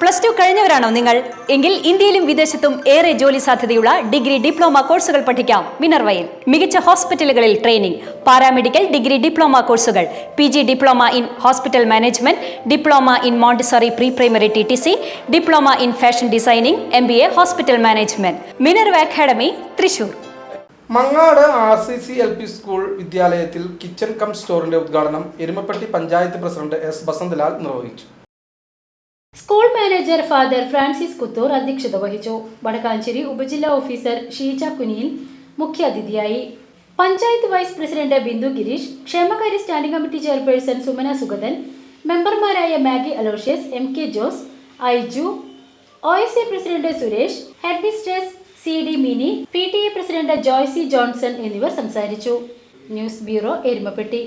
Plus two കഴിഞ്ഞവരാണോ നിങ്ങൾ? എങ്കിൽ ഇന്ത്യയിലും വിദേശത്തും ഏറെ ജോലി സാധ്യതയുള്ള ഡിഗ്രി ഡിപ്ലോമ കോഴ്സുകൾ പഠിക്കാം. മിനർവയിൽ മികച്ച ഹോസ്പിറ്റലുകളിൽ ട്രെയിനിംഗ് പാരാമെഡിക്കൽ ഡിഗ്രി ഡിപ്ലോമ കോഴ്സുകൾ P G diploma in hospital management diploma in montessori pre primary T T C diploma in fashion designing M B A hospital management. Minerva academy Thrissur. Mangad R C C L P school വിദ്യാലയത്തിൽ kitchen cum സ്റ്റോറിന്റെ ഉദ്ഘാടനം Erumapetty panchayat president S Basanthalal നിർവഹിച്ചു. School manager father Francis Kuthur അധ്യക്ഷത വഹിച്ചു. വടക്കാഞ്ചേരി ഉപജില്ലാ officer Sheeja Kuniyil മുഖ്യാതിഥിയായി. Panchayat vice president Bindu Girish ക്ഷേമകാര്യ standing committee chairperson Sumana Sugathan മെമ്പർമാരായ Maggie Aloysius M K Jose Aiju O S A president Suresh headmistress C D Mini P T A president Joicy Johnson എന്നിവർ സംസാരിച്ചു. News bureau Erumapetty.